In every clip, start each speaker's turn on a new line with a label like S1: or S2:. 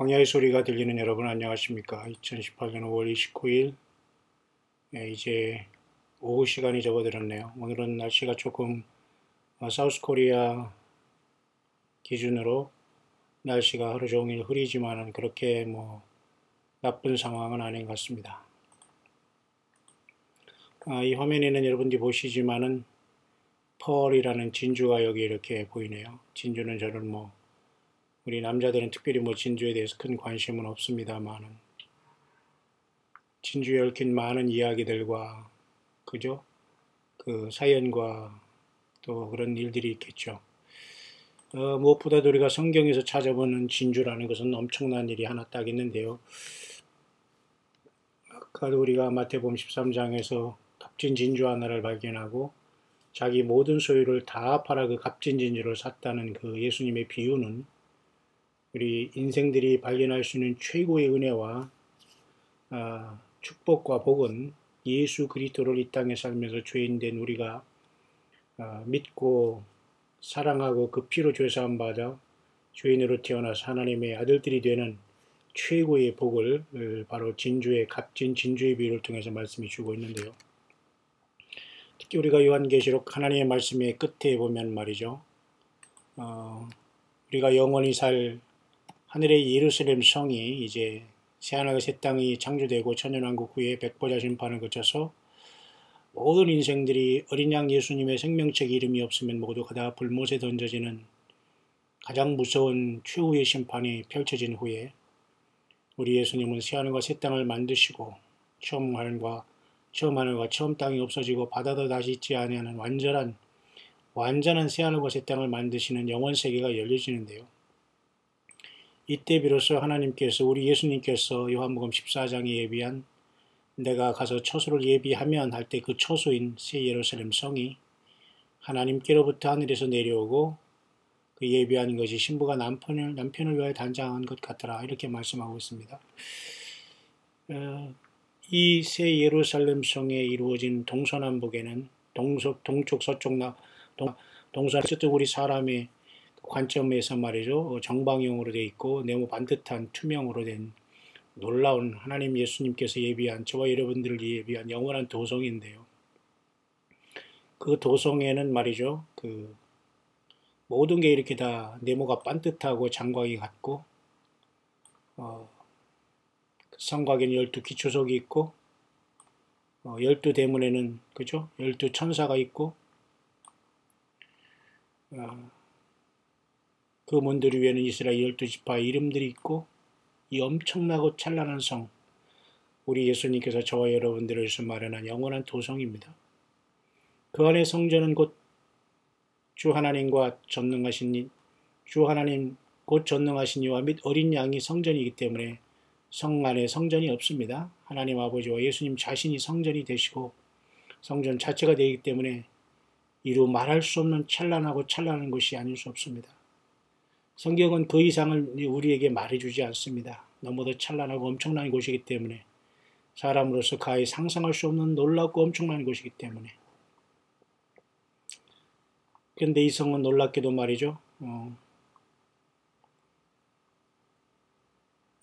S1: 광야의 소리가 들리는 여러분 안녕하십니까? 2018년 5월 29일 네, 이제 오후 시간이 접어들었네요. 오늘은 날씨가 조금 어, 사우스 코리아 기준으로 날씨가 하루 종일 흐리지만은 그렇게 뭐 나쁜 상황은 아닌 것 같습니다. 아, 이 화면에는 여러분들이 보시지만은 펄이라는 진주가 여기 이렇게 보이네요. 진주는 저는 뭐 우리 남자들은 특별히 뭐 진주에 대해서 큰 관심은 없습니다만은 진주에 얽힌 많은 이야기들과 그죠? 그 사연과 또 그런 일들이 있겠죠. 어, 무엇보다도 우리가 성경에서 찾아보는 진주라는 것은 엄청난 일이 하나 딱 있는데요. 아까도 우리가 마태복음 13장에서 값진 진주 하나를 발견하고 자기 모든 소유를 다 팔아 그 값진 진주를 샀다는 그 예수님의 비유는 우리 인생들이 발견할 수 있는 최고의 은혜와 아, 축복과 복은 예수 그리스도를 이 땅에 살면서 죄인된 우리가 아, 믿고 사랑하고 그 피로 죄사함 받아 죄인으로 태어나서 하나님의 아들들이 되는 최고의 복을 바로 진주의 값진 진주의 비유를 통해서 말씀이 주고 있는데요. 특히 우리가 요한계시록 하나님의 말씀의 끝에 보면 말이죠. 어, 우리가 영원히 살 하늘의 예루살렘 성이 이제 새하늘과 새 땅이 창조되고 천년왕국 후에 백보자 심판을 거쳐서 모든 인생들이 어린 양 예수님의 생명책 이름이 없으면 모두 그다 불못에 던져지는 가장 무서운 최후의 심판이 펼쳐진 후에 우리 예수님은 새하늘과 새 땅을 만드시고 처음 하늘과 처음 하늘과 처음 땅이 없어지고 바다도 다시 있지 아니하는 완전한 완전한 새하늘과 새 땅을 만드시는 영원 세계가 열려지는데요. 이때 비로소 하나님께서 우리 예수님께서 요한복음 14장에 예비한 내가 가서 처소를 예비하면 할 때 그 처소인 새 예루살렘 성이 하나님께로부터 하늘에서 내려오고 그 예비한 것이 신부가 남편을 남편을 위하여 단장한 것 같더라 이렇게 말씀하고 있습니다. 어, 이새 예루살렘 성에 이루어진 동서남북에는 동서, 동쪽 서쪽 나 동, 동서 어쨌든 우리 사람의 관점에서 말이죠. 어, 정방형으로 되어 있고 네모 반듯한 투명으로 된 놀라운 하나님 예수님께서 예비한 저와 여러분들을 예비한 영원한 도성인데요. 그 도성에는 말이죠. 그 모든 게 이렇게 다 네모가 반듯하고 장광이 같고 어, 성곽에는 열두 기초석이 있고 어, 열두 대문에는 그죠? 열두 천사가 있고 어, 그 문들 위에는 이스라엘 열두 지파의 이름들이 있고 이 엄청나고 찬란한 성 우리 예수님께서 저와 여러분들을 위해서 마련한 영원한 도성입니다. 그 안에 성전은 곧 주 하나님과 전능하신 주 하나님 곧 전능하신 이와 및 어린 양이 성전이기 때문에 성 안에 성전이 없습니다. 하나님 아버지와 예수님 자신이 성전이 되시고 성전 자체가 되기 때문에 이루 말할 수 없는 찬란하고 찬란한 것이 아닐 수 없습니다. 성경은 그 이상을 우리에게 말해주지 않습니다. 너무도 찬란하고 엄청난 곳이기 때문에 사람으로서 가히 상상할 수 없는 놀랍고 엄청난 곳이기 때문에 그런데 이 성은 놀랍게도 말이죠. 어,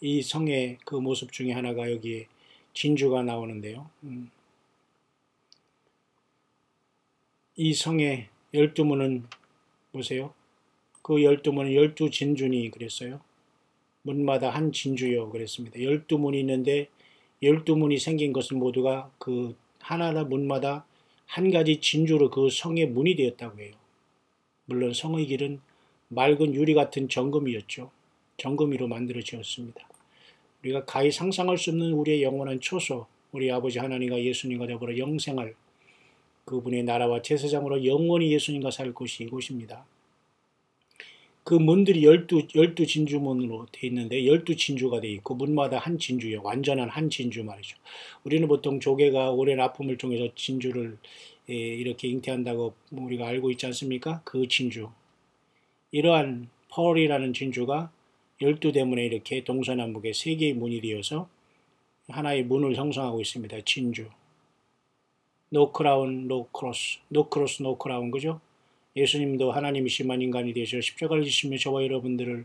S1: 이 성의 그 모습 중에 하나가 여기에 진주가 나오는데요. 음. 이 성의 열두 문은 보세요. 그 열두 문은 열두 진주니 그랬어요. 문마다 한 진주요 그랬습니다. 열두 문이 있는데 열두 문이 생긴 것은 모두가 그 하나하나 문마다 한 가지 진주로 그 성의 문이 되었다고 해요. 물론 성의 길은 맑은 유리 같은 정금이었죠. 정금이로 만들어 지었습니다. 우리가 가히 상상할 수 없는 우리의 영원한 초소, 우리 아버지 하나님과 예수님과 더불어 영생할 그분의 나라와 제사장으로 영원히 예수님과 살 곳이 이곳입니다. 그 문들이 열두, 열두 진주문으로 되어 있는데 열두 진주가 되어 있고 문마다 한 진주요. 완전한 한 진주 말이죠. 우리는 보통 조개가 오랜 아픔을 통해서 진주를 예, 이렇게 잉태한다고 우리가 알고 있지 않습니까? 그 진주. 이러한 펄이라는 진주가 열두 대문에 이렇게 동서남북에 세 개의 문이 되어서 하나의 문을 형성하고 있습니다. 진주. 노 크라운, 노 크로스. 노 크로스, 노 크라운, 그죠? 예수님도 하나님이시만 인간이 되셔 십자가를 지시며 저와 여러분들을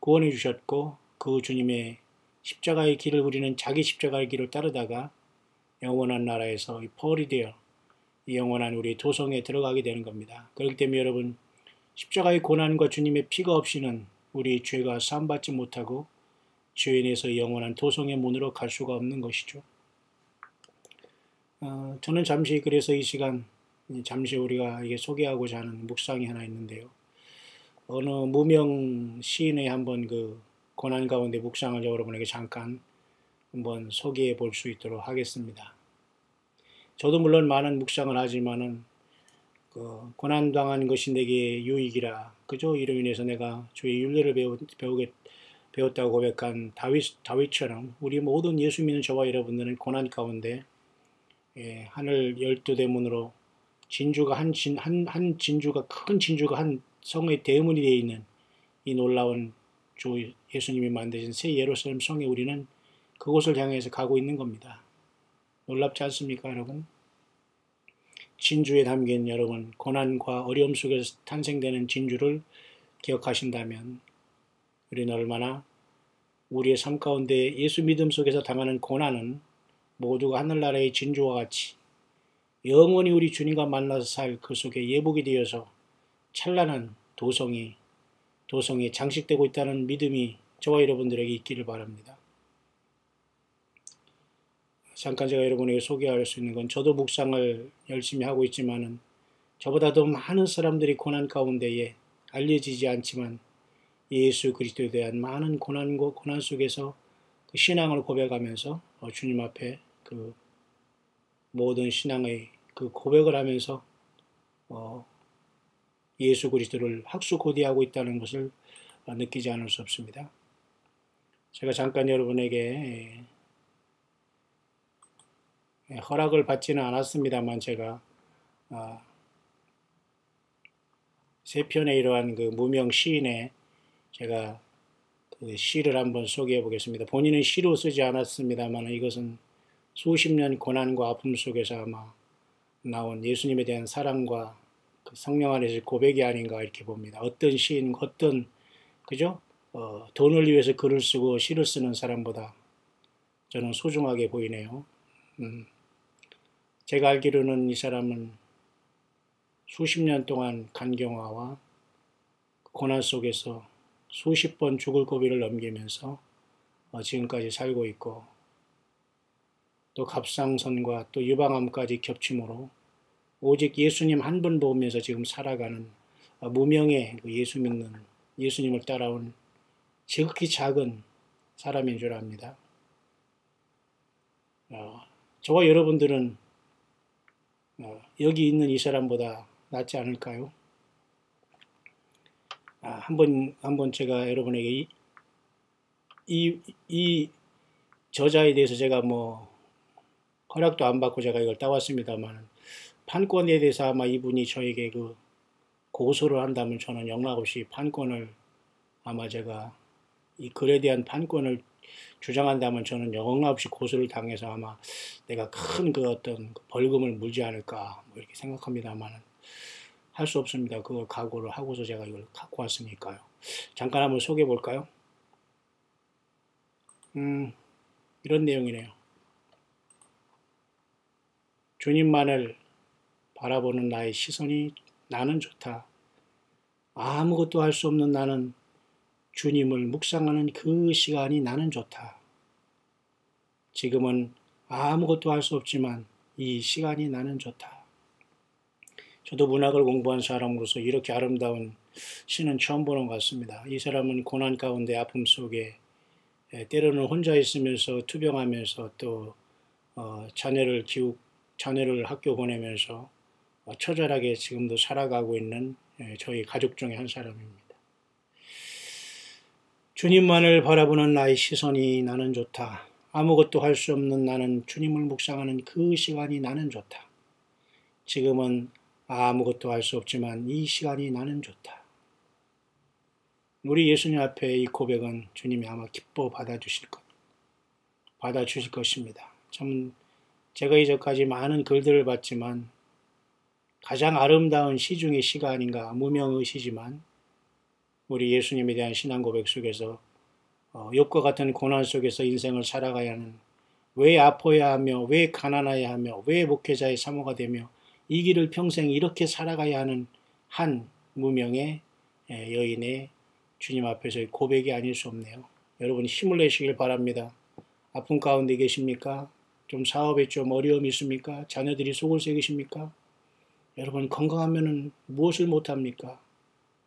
S1: 구원해 주셨고 그 주님의 십자가의 길을 우리는 자기 십자가의 길을 따르다가 영원한 나라에서 펄이 되어 영원한 우리 도성에 들어가게 되는 겁니다. 그렇기 때문에 여러분 십자가의 고난과 주님의 피가 없이는 우리 죄가 사함받지 못하고 죄인에서 영원한 도성의 문으로 갈 수가 없는 것이죠. 어, 저는 잠시 그래서 이 시간 잠시 우리가 이게 소개하고자 하는 묵상이 하나 있는데요. 어느 무명 시인의 한번 그 고난 가운데 묵상을 여러분에게 잠깐 한번 소개해 볼 수 있도록 하겠습니다. 저도 물론 많은 묵상을 하지만은 그 고난 당한 것이 내게 유익이라 그저 이로 인해서 내가 주의 윤례를 배우, 배우게 배웠다고 고백한 다윗 다윗처럼 우리 모든 예수 믿는 저와 여러분들은 고난 가운데 예, 하늘 열두 대문으로 진주가 한, 진, 한, 한 진주가 큰 진주가 한 성의 대문이 되어 있는 이 놀라운 주 예수님이 만드신 새 예루살렘 성에 우리는 그곳을 향해서 가고 있는 겁니다. 놀랍지 않습니까, 여러분? 진주에 담긴 여러분 고난과 어려움 속에서 탄생되는 진주를 기억하신다면 우리는 얼마나 우리의 삶 가운데 예수 믿음 속에서 당하는 고난은 모두가 하늘나라의 진주와 같이 영원히 우리 주님과 만나서 살 그 속에 예복이 되어서 찬란한 도성이 도성이 장식되고 있다는 믿음이 저와 여러분들에게 있기를 바랍니다. 잠깐 제가 여러분에게 소개할 수 있는 건 저도 묵상을 열심히 하고 있지만은 저보다도 많은 사람들이 고난 가운데에 알려지지 않지만 예수 그리스도에 대한 많은 고난과 고난 속에서 그 신앙을 고백하면서 어, 주님 앞에 그 모든 신앙의 그 고백을 하면서 어 예수 그리스도를 학수고대하고 있다는 것을 느끼지 않을 수 없습니다. 제가 잠깐 여러분에게 예, 허락을 받지는 않았습니다만 제가 아, 세 편의 이러한 그 무명 시인의 제가 그 시를 한번 소개해 보겠습니다. 본인은 시로 쓰지 않았습니다만 이것은 수십 년 고난과 아픔 속에서 아마 나온 예수님에 대한 사랑과 그 성령 안에서 고백이 아닌가 이렇게 봅니다. 어떤 시인, 어떤 그죠? 어, 돈을 위해서 글을 쓰고 시를 쓰는 사람보다 저는 소중하게 보이네요. 음. 제가 알기로는 이 사람은 수십 년 동안 간경화와 고난 속에서 수십 번 죽을 고비를 넘기면서 어, 지금까지 살고 있고 또 갑상선과 또 유방암까지 겹침으로 오직 예수님 한 분 보면서 지금 살아가는 어, 무명의 그 예수 믿는 예수님을 따라온 지극히 작은 사람인 줄 압니다. 어, 저와 여러분들은 어, 여기 있는 이 사람보다 낫지 않을까요? 아, 한번 한번 제가 여러분에게 이, 이, 이 저자에 대해서 제가 뭐 허락도 안 받고 제가 이걸 따왔습니다만 판권에 대해서 아마 이분이 저에게 그 고소를 한다면 저는 영락없이 판권을 아마 제가 이 글에 대한 판권을 주장한다면 저는 영락없이 고소를 당해서 아마 내가 큰 그 어떤 그 벌금을 물지 않을까 뭐 이렇게 생각합니다만 할 수 없습니다. 그걸 각오를 하고서 제가 이걸 갖고 왔으니까요. 잠깐 한번 소개해 볼까요? 음, 이런 내용이네요. 주님만을 바라보는 나의 시선이 나는 좋다. 아무것도 할 수 없는 나는 주님을 묵상하는 그 시간이 나는 좋다. 지금은 아무것도 할 수 없지만 이 시간이 나는 좋다. 저도 문학을 공부한 사람으로서 이렇게 아름다운 시는 처음 보는 것 같습니다. 이 사람은 고난 가운데 아픔 속에 때로는 혼자 있으면서 투병하면서 또 어, 자녀를 기욱 자녀를 학교 보내면서 처절하게 지금도 살아가고 있는 저희 가족 중에 한 사람입니다. 주님만을 바라보는 나의 시선이 나는 좋다. 아무것도 할 수 없는 나는 주님을 묵상하는 그 시간이 나는 좋다. 지금은 아무것도 할 수 없지만 이 시간이 나는 좋다. 우리 예수님 앞에 이 고백은 주님이 아마 기뻐 받아주실 것, 받아주실 것입니다. 참, 제가 이제까지 많은 글들을 봤지만 가장 아름다운 시 중의 시가 아닌가 무명의 시지만 우리 예수님에 대한 신앙 고백 속에서 어, 욥과 같은 고난 속에서 인생을 살아가야 하는 왜 아파야 하며 왜 가난해야 하며 왜 목회자의 사모가 되며 이 길을 평생 이렇게 살아가야 하는 한 무명의 여인의 주님 앞에서의 고백이 아닐 수 없네요. 여러분 힘을 내시길 바랍니다. 아픈 가운데 계십니까? 좀 사업에 좀 어려움이 있습니까? 자녀들이 속을 새기십니까? 여러분 건강하면 무엇을 못합니까?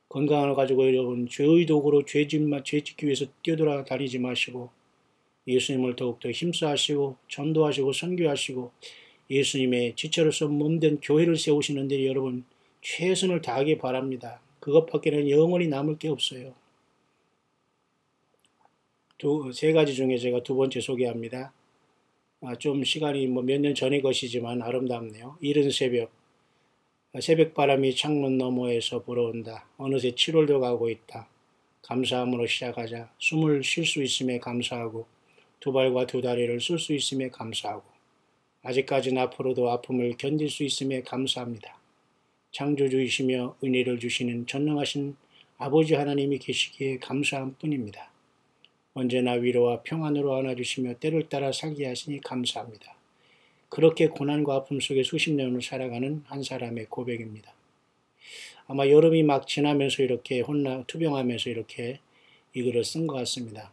S1: 건강을 가지고 여러분 죄의 도구로 죄짓만 죄짓기 위해서 뛰어돌아 다니지 마시고 예수님을 더욱더 힘써하시고 전도하시고 선교하시고 예수님의 지체로서 몸된 교회를 세우시는데 여러분 최선을 다하기 바랍니다. 그것밖에는 영원히 남을 게 없어요. 두, 세 가지 중에 제가 두 번째 소개합니다. 아, 좀 시간이 뭐 몇 년 전의 것이지만 아름답네요. 이른 새벽, 새벽 바람이 창문 너머에서 불어온다. 어느새 7월도 가고 있다. 감사함으로 시작하자. 숨을 쉴 수 있음에 감사하고 두 발과 두 다리를 쓸 수 있음에 감사하고 아직까지는 앞으로도 아픔을 견딜 수 있음에 감사합니다. 창조주이시며 은혜를 주시는 전능하신 아버지 하나님이 계시기에 감사함 뿐입니다. 언제나 위로와 평안으로 안아주시며 때를 따라 살게 하시니 감사합니다. 그렇게 고난과 아픔 속에 수십 년을 살아가는 한 사람의 고백입니다. 아마 여름이 막 지나면서 이렇게 혼나 투병하면서 이렇게 이 글을 쓴 것 같습니다.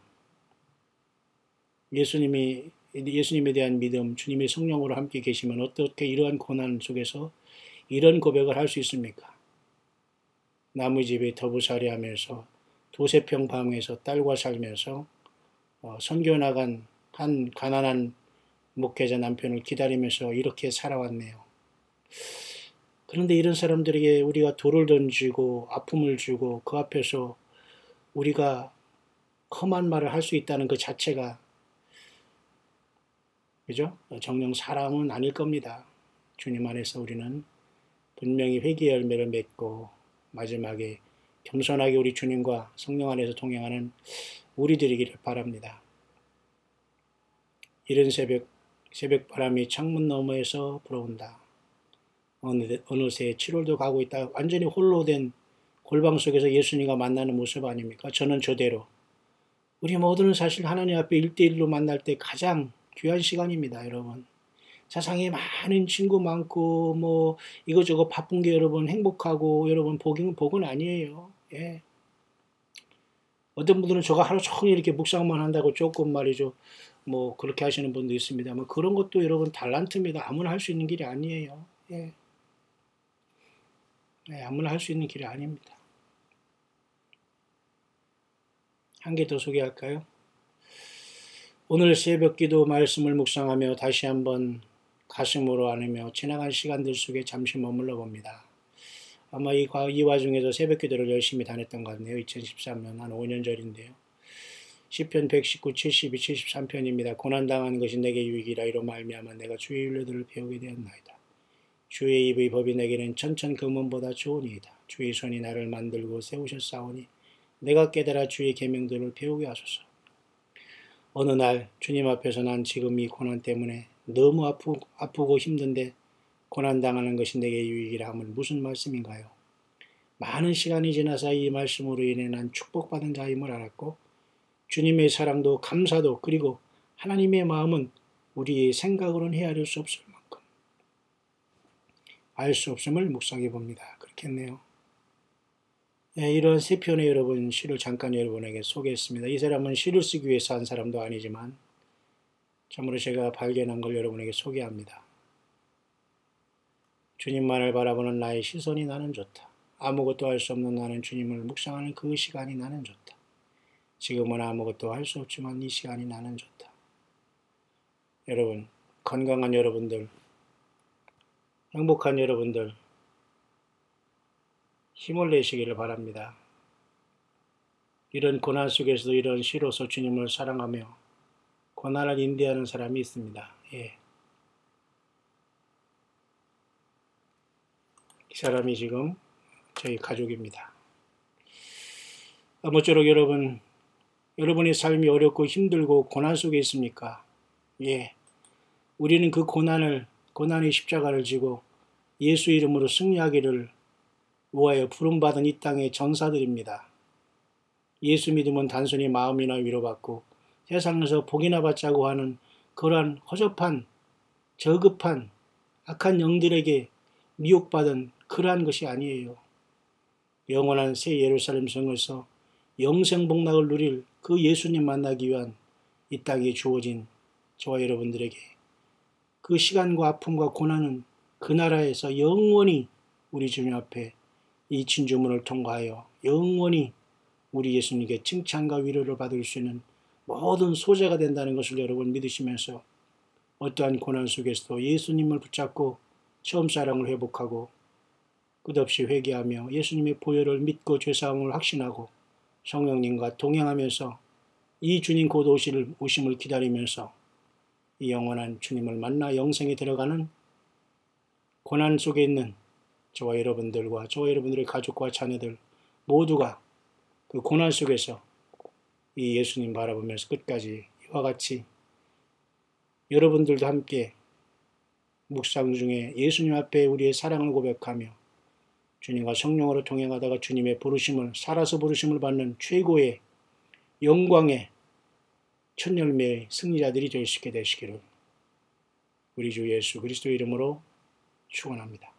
S1: 예수님이 예수님에 대한 믿음, 주님의 성령으로 함께 계시면 어떻게 이러한 고난 속에서 이런 고백을 할 수 있습니까? 나무집에 더부살이 하면서 도세평 방에서 딸과 살면서 어, 선교 나간 한 가난한 목회자 남편을 기다리면서 이렇게 살아왔네요. 그런데 이런 사람들에게 우리가 돌을 던지고 아픔을 주고 그 앞에서 우리가 험한 말을 할 수 있다는 그 자체가 그죠? 정령 사람은 아닐 겁니다. 주님 안에서 우리는 분명히 회개 열매를 맺고 마지막에 겸손하게 우리 주님과 성령 안에서 동행하는 우리들이기를 바랍니다. 이른 새벽, 새벽 바람이 창문 너머에서 불어온다. 어느, 어느새 7월도 가고 있다. 완전히 홀로 된 골방 속에서 예수님과 만나는 모습 아닙니까? 저는 저대로. 우리 모두는 사실 하나님 앞에 일대일로 만날 때 가장 귀한 시간입니다, 여러분. 세상에 많은 친구 많고, 뭐, 이거저거 바쁜 게 여러분 행복하고, 여러분 복은, 복은 아니에요. 예. 어떤 분들은 저가 하루 종일 이렇게 묵상만 한다고 조금 말이죠. 뭐 그렇게 하시는 분도 있습니다만 그런 것도 여러분 달란트입니다. 아무나 할 수 있는 길이 아니에요. 예. 네, 아무나 할 수 있는 길이 아닙니다. 한 개 더 소개할까요? 오늘 새벽 기도 말씀을 묵상하며 다시 한번 가슴으로 안으며 지나간 시간들 속에 잠시 머물러 봅니다. 아마 이, 이 와중에도 새벽 기도를 열심히 다녔던 것 같네요. 2013년 한 5년 전인데요. 10편 119, 72, 73편입니다. 고난당하는 것이 내게 유익이라 이로 말미암아 내가 주의 윤례들을 배우게 되었나이다. 주의 입의 법이 내게는 천천 금은보다 좋으니이다. 주의 손이 나를 만들고 세우셨사오니 내가 깨달아 주의 계명들을 배우게 하소서. 어느 날 주님 앞에서 난 지금 이 고난 때문에 너무 아프, 아프고 힘든데 고난당하는 것이 내게 유익이라 하면 무슨 말씀인가요? 많은 시간이 지나서 이 말씀으로 인해 난 축복받은 자임을 알았고 주님의 사랑도 감사도 그리고 하나님의 마음은 우리의 생각으로는 헤아릴 수 없을 만큼 알 수 없음을 묵상해 봅니다. 그렇겠네요. 네, 이런 세 편의 여러분 시를 잠깐 여러분에게 소개했습니다. 이 사람은 시를 쓰기 위해서 한 사람도 아니지만 참으로 제가 발견한 걸 여러분에게 소개합니다. 주님만을 바라보는 나의 시선이 나는 좋다. 아무것도 할 수 없는 나는 주님을 묵상하는 그 시간이 나는 좋다. 지금은 아무것도 할 수 없지만 이 시간이 나는 좋다. 여러분, 건강한 여러분들, 행복한 여러분들, 힘을 내시기를 바랍니다. 이런 고난 속에서도 이런 시로서 주님을 사랑하며 고난을 인대하는 사람이 있습니다. 예. 이 사람이 지금 저희 가족입니다. 아무쪼록 여러분, 여러분의 삶이 어렵고 힘들고 고난 속에 있습니까? 예. 우리는 그 고난을, 고난의 십자가를 지고 예수 이름으로 승리하기를 위하여 부름받은 이 땅의 전사들입니다. 예수 믿으면 단순히 마음이나 위로받고 세상에서 복이나 받자고 하는 그러한 허접한 저급한 악한 영들에게 미혹받은 그러한 것이 아니에요. 영원한 새 예루살렘 성에서 영생 복락을 누릴 그 예수님 만나기 위한 이 땅에 주어진 저와 여러분들에게 그 시간과 아픔과 고난은 그 나라에서 영원히 우리 주님 앞에 이 진주문을 통과하여 영원히 우리 예수님께 칭찬과 위로를 받을 수 있는 모든 소재가 된다는 것을 여러분 믿으시면서 어떠한 고난 속에서도 예수님을 붙잡고 처음 사랑을 회복하고 끝없이 회개하며 예수님의 보혈을 믿고 죄사함을 확신하고 성령님과 동행하면서 이 주님 곧 오실, 오심을 기다리면서 이 영원한 주님을 만나 영생에 들어가는 고난 속에 있는 저와 여러분들과 저와 여러분들의 가족과 자녀들 모두가 그 고난 속에서 이 예수님 바라보면서 끝까지 이와 같이 여러분들도 함께 묵상 중에 예수님 앞에 우리의 사랑을 고백하며 주님과 성령으로 동행하다가 주님의 부르심을 살아서 부르심을 받는 최고의 영광의 첫 열매의 승리자들이 될 수 있게 되시기를 우리 주 예수 그리스도 이름으로 축원합니다.